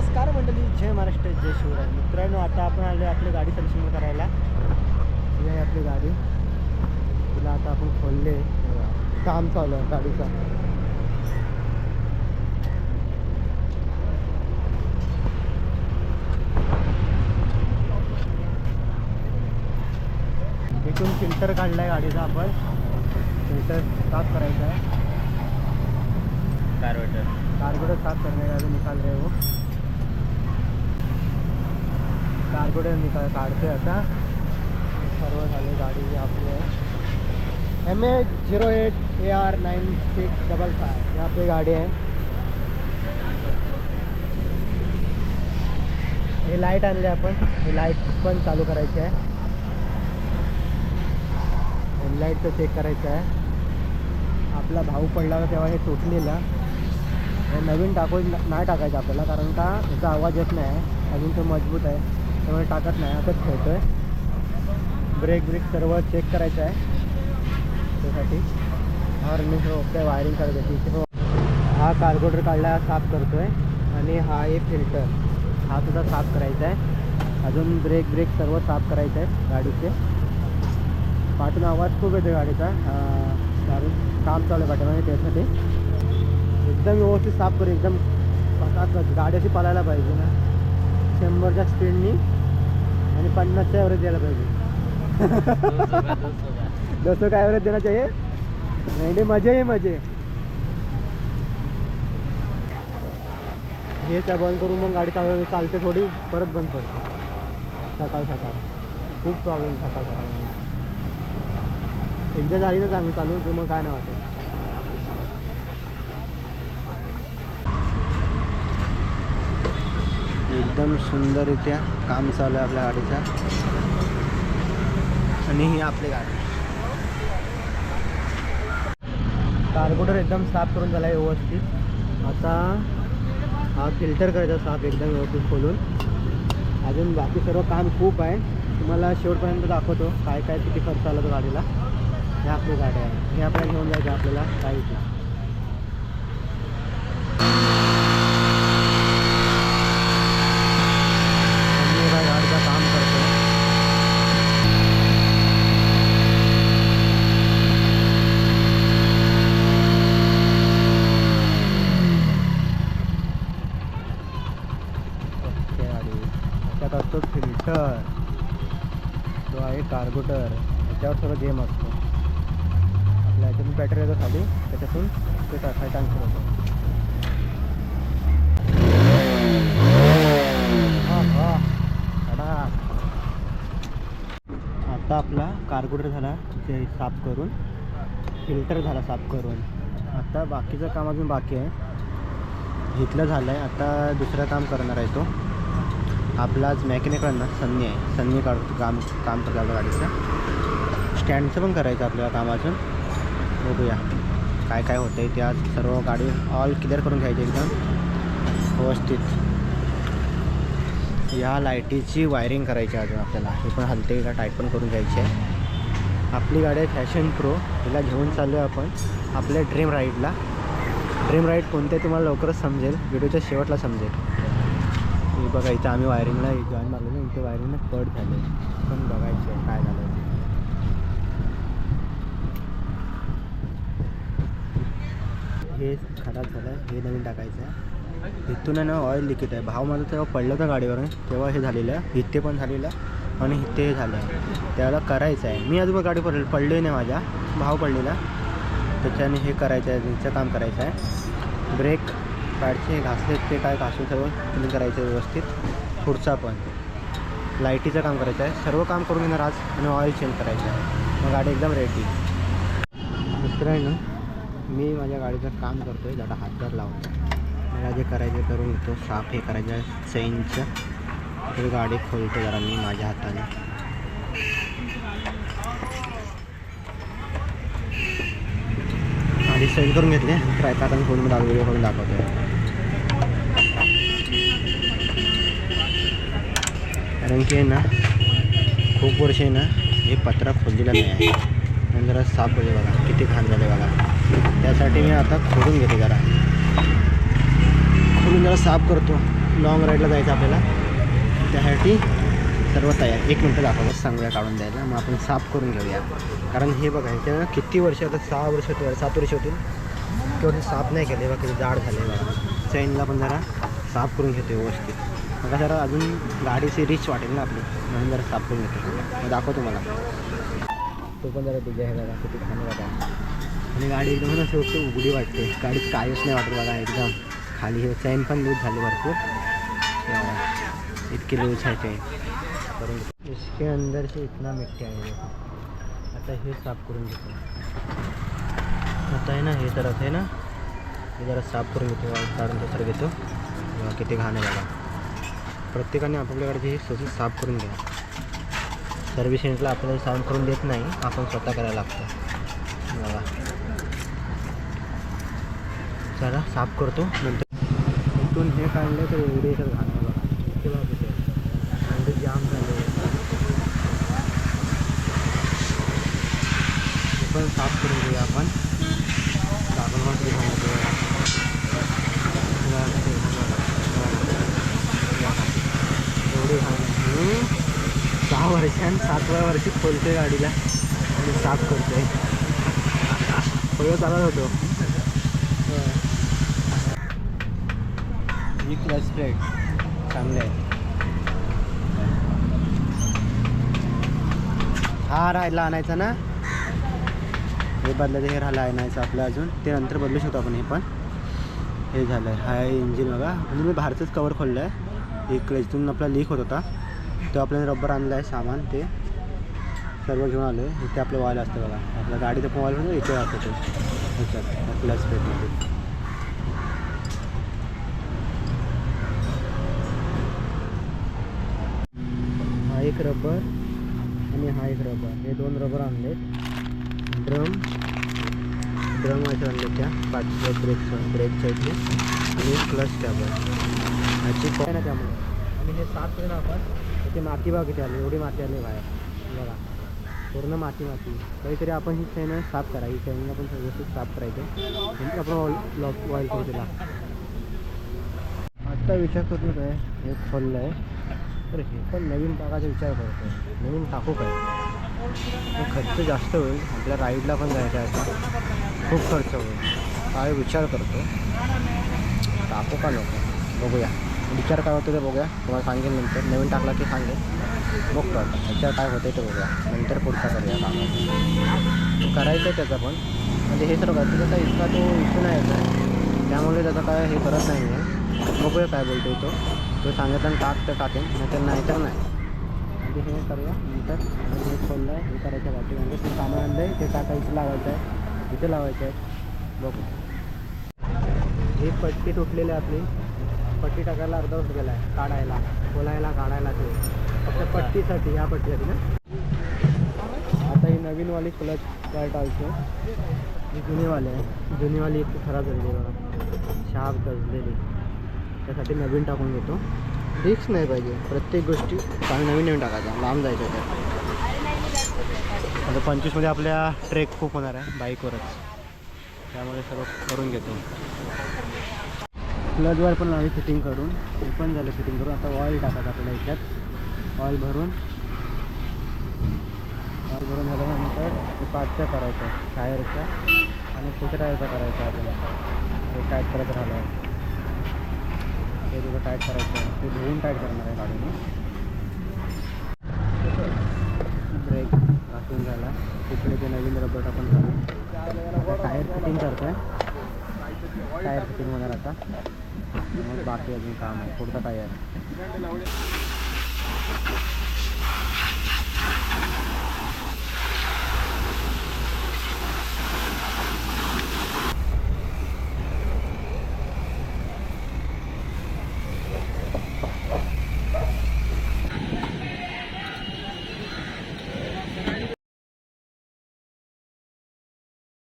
नमस्कार मंडळी जय महाराष्ट्र जय शिवराय. मित्रांनो आता आपण आलो आपली गाडी सर्व्हिसिंग करायला. ही आहे आपली गाडी. तिला आता आपण खोलले. काम चालू आहे गाडीचं. इथून फिल्टर काढला आहे गाडीचा आपण. फिल्टर साफ करायचा आहे. कार्बेटर कार्बोरेटर साफ करने का भी निकाल रहे. हो कार्बोरेटर निकाल काढते आता. सर्व झाले गाडी आपली. आहे M A zero eight A R nine six double five ही आपली गाडी आहे. हे लाइट आणले आपण. हे लाइट पण चालू करायची आहे. हेडलाईटचं चेक करायचं आहे. आपला भाऊ पडला तेव्हा हे तुटलेलं. हे नवीन टाकून नाही टाकायचं आपल्याला कारण का याचा आवाज येत नाही. अजून तो मजबूत आहे. त्यामुळे टाकत नाही. आताच ठेवतो आहे ब्रेक ब्रेक सर्व चेक करायचं आहे. त्यासाठी. हॉर्न हो काय वायरिंग करत तिथे हो. हा कार्बोरेटर काढला साफ करतो आहे आणि हा एक फिल्टर हा सुद्धा साफ करायचा आहे. अजून ब्रेक ब्रेक सर्व साफ करायचं आहे गाडीचे. पाठून आवाज खूप येतो गाडीचा. कारण काम चालू आहे पाठीमध्ये त्यासाठी. एकदम व्यवस्थित साफ करू एकदम गाडी अशी पळायला पाहिजे ना. शंभरच्या स्पीडनी आणि पन्नासच्या ॲव्हरेज द्यायला पाहिजे. दोस्तों का ॲव्हरेज देना चाहिए नहीं नहीं मजे ही मजे हे त्या बंद करून मग गाडी चालू चालते थोडी परत बंद पडते सकाळ सकाळ. खूप प्रॉब्लेम सकाळ सकाळ. एकदा झाली ना चांगली चालू तर मग काय नाही वाटत. एकदम सुंदररित्या काम चालू आहे आपल्या गाडीचा. आणि ही आपली गाडी. कार्बोटर एकदम साफ करून झाला आहे व्यवस्थित. आता हा फिल्टर करायचा साफ एकदम व्यवस्थित खोलून. अजून बाकी सर्व काम खूप आहे. तुम्हाला शेवटपर्यंत दाखवतो काय काय किती खर्च आला तो गाडीला. हे आपली गाडी आहे. हे आपल्याला घेऊन जायचं आपल्याला. काहीच आम्ही एका गाडीचं काम करतो ओके गाडी त्याच्यात असतो फिल्टर कार्गोटर ह्याच्यावर सगळं गेम असतो. आपल्या ह्याच्यातून बॅटरी येतो खाली त्याच्यातून ते टाकाय ट्रान्सफर होतो आता आपला कार्गोटर झाला ते साफ करून फिल्टर झाला साफ करून. आता बाकीचं काम अजून बाकी आहे. इथलं झालं आहे आता दुसरं काम करणार आहे तो. आपलाच मेकॅनिकल ना सन्नी आहे. सन्नी काढतो काम काम करतो आपल्या गाडीचं. स्टँडचं पण करायचं आपल्याला काम अजून बघूया. काय काय होतं आहे ते आज सर्व गाडी ऑल क्लिअर करून घ्यायची एकदम. व्यवस्थित. या लाईटीची वायरिंग करायची अजून आपल्याला. हे पण हलते का टाईट पण करून घ्यायची आहे. आपली गाडी आहे फॅशन प्रो हिला घेऊन चाललो आहे आपण आपल्या ड्रीम राईडला ड्रीम राईड कोणते तुम्हाला लवकरच समजेल. व्हिडिओच्या शेवटला समजेल. बघा इथं आम्ही वायरिंगला जॉईन मारलो ना इथं वायरिंगला कट झाले. पण बघायचं आहे काय झालं हे खराब झालं हे नवीन टाकायचं आहे इथून आहे ना ऑइल लिकेट आहे भाव माझा तेव्हा पडलं होतं गाडीवरून. तेव्हा हे झालेलं. आहे इथे पण झालेलं. आणि इथे हे झालं आहे त्याला करायचं आहे मी अजून गाडी पडले पडले नाही माझ्या. भाव पडलेला. त्याच्याने हे करायचं आहे हिचं काम करायचं आहे ब्रेक पॅडचे घासले ते काय घासून सर्व क्लीन करायचं आहे व्यवस्थित. पुढचा पण. लाईटीचं काम करायचं आहे. सर्व काम करून घेणार आज आणि ऑइल चेंज करायचं आहे. मग गाडी एकदम रेडी मित्रांनो मी माझ्या गाडीचं काम करतो आहे जरा हातभार लावतो मला जे करायचं करून घेतो. साफ हे करायचं आहे. चैनचं तर गाडी खोलतो जरा मी माझ्या हाताने. आधी सेंड करून घेतले. ट्राय आता मी फोनमध्ये व्हिडिओ करून दाखवतो कारण की आहे ना खूप वर्ष आहे ना हे पत्रा खोललेला नाही आहे. आणि जरा साफ होते बघा किती घाण झाले बघा. त्यासाठी मी आता खोलून घेते जरा. खोलून जरा साफ करतो. लॉंग राईडला जायचं आपल्याला. त्यासाठी सर्व तयार. एक मिनटं दाखवलं सांगूया काढून द्यायला. मग आपण साफ करून घेऊया. कारण हे बघा ह्याच्या किती वर्ष आता सहा वर्ष होतील सात वर्ष होतील. किंवा साफ नाही केले बघा किती जाड झाले बघा. चैनला पण जरा साफ करून घेतो व्यवस्थित. मग जरा अजून गाडीची रिच वाटेल ना आपली. म्हणून जरा साफ़ करून घेतो मग दाखवतो मला तो पण जरा तुझ्या हे बघा किती खाणं बघा आणि गाडी एकदम ना शेवटी उघडी वाटते. गाडीत काहीच नाही वाटत बघा एकदम. खाली हे चैन पण लूज झाली भरपूर. इतकी लूज आहे ते. करून इसके अंदर से इतना मिट्टी आहे देखो. आता हे साफ़ करून घेतो. आता आहे ना हे तर आहे ना? हे जरा साफ़ करून घेतो वाईट काढून दुसरं घेतो. किती घाण आहे बघा. प्रत्येकाने आपापल्या गाडीची हे स्वतः साफ करून घ्या सर्व्हिस सेंटरला आपल्याला साफ करून देत नाही आपण स्वतः करायला लागतो. बघा. चला साफ करतो. नंतर इथून हे काढलं तर एवढे तर घाण बघा इतके बघा किती आहे. एवढे जाम झाले हे पण साफ करून घेऊया आपण साबण पण किती घाण आहे बघा. बघा किती घाण आहे. बघा. एवढी घाण आहे. हम्म. फॅन सातव्या वर्षी खोलतोय गाडीला. आणि साफ करतोय. सगळं चालत होतो. ही क्लच प्लेट चांगले आहे. हा राहिला आणायचा ना? हे बदलायचं हे राहिला आणायचं आपलं अजून. ते नंतर बदलू शकतो आपण हे पण. हे झालं आहे हा इंजिन बघा. म्हणजे मी बाहेरचंच कवर खोललं आहे एक इथून आपला लीक होत होता. तो आपल्याने रबर आणलं आहे सामान ते सर्व घेऊन आलो आहे इथे आपलं वायल असतं बघा. आपल्या गाडीचं पण वायल होतं इथे राहतो तो ह्याच्यात प्लस पेटमध्ये हा एक रबर आणि हा एक रबर हे दोन रबर आणले ड्रम ड्रम असे आणले त्या. पाचव्या ब्रेकचं ब्रेकच्या इथले आणि प्लस क्लच आहे ह्याची काय ना त्यामुळे. आणि हे सात वेळा आपण इथे माती बघा किती आली एवढी माती आली बाहेर. बघा पूर्ण माती माती. काहीतरी आपण ही चैन साफ करा ही चैन आपण व्यवस्थित साफ करायचं. आपण ऑइल लॉक ऑइल करू तिला. आत्ता विचार करतो काय हे खोललं आहे. तर हे पण नवीन टाकायचा विचार करतो आहे नवीन टाकू काय? खर्च जास्त होईल. आपल्या राईडला पण जायचं आहे खूप खर्च होईल. काय विचार करतो टाकू का नको? बघूया. विचार काय होतो ते बघूया. तुम्हाला सांगेल नंतर. नवीन टाकला की सांगेल बघतो आता. ह्याच्यावर काय होतं ते बघूया. नंतर पुढचा करूया काम. करायचं आहे त्याचा पण. म्हणजे हे सर्व करतो त्याचा इतका तो इश्यू नाही येत त्यामुळे त्याचा काय हे करत नाही आहे बघूया काय बोलतो तो. तो सांगितलं टाक तर टाकेन. नाहीतर नाही तर नाही. म्हणजे हे करूया. नंतर हे खोललं. आहे हे करायचं बाकी म्हणजे ते सामान आणलं आहे ते टाकायचं लावायचं आहे इथे लावायचं आहे बघू. हे पट्टी तुटलेली आहे आपली. पट्टी टाकायला अर्धा वर्ष गेला आहे काढायला खोलायला काढायला ते. फक्त पट्टीसाठी ह्या पट्टीसाठी ना. आता ही नवीनवाली क्लच काय टाकतो ही जुनीवाली आहे. जुनीवाली एक खराब झालेली बघा. शार्प गजलेली. त्यासाठी नवीन टाकून घेतो. रिक्स नाही पाहिजे. प्रत्येक गोष्टी काही नवीन नवीन टाकायचा लांब जायचं त्यात. आता पंचवीसमध्ये आपल्या ट्रेक खूप होणार आहे बाईकवरच त्यामुळे सर्व करून घेतो. प्लगवर पण लावली फिटिंग करून हे पण झालं फिटिंग करून. आता ऑइल टाकायचं आपल्याला याच्यात. ऑइल भरून. ऑइल भरून झाल्यानंतर ते पाचचं करायचं टायरचा आणि पुढच्या टायरचा करायचा आपल्याला. हे टाईट करत राहिलं आहे ते तुझं टाईट करायचं. आहे ते धुवून टाईट करणार आहे गाडीने. ब्रेक घासून झाला. तिकडे ते नवीन रबर टाकून झालं. टायर फिटिंग करतो आहे टायर फिटिंग होणार आता. मग बाकी अजून काम आहे. पुढचा टायर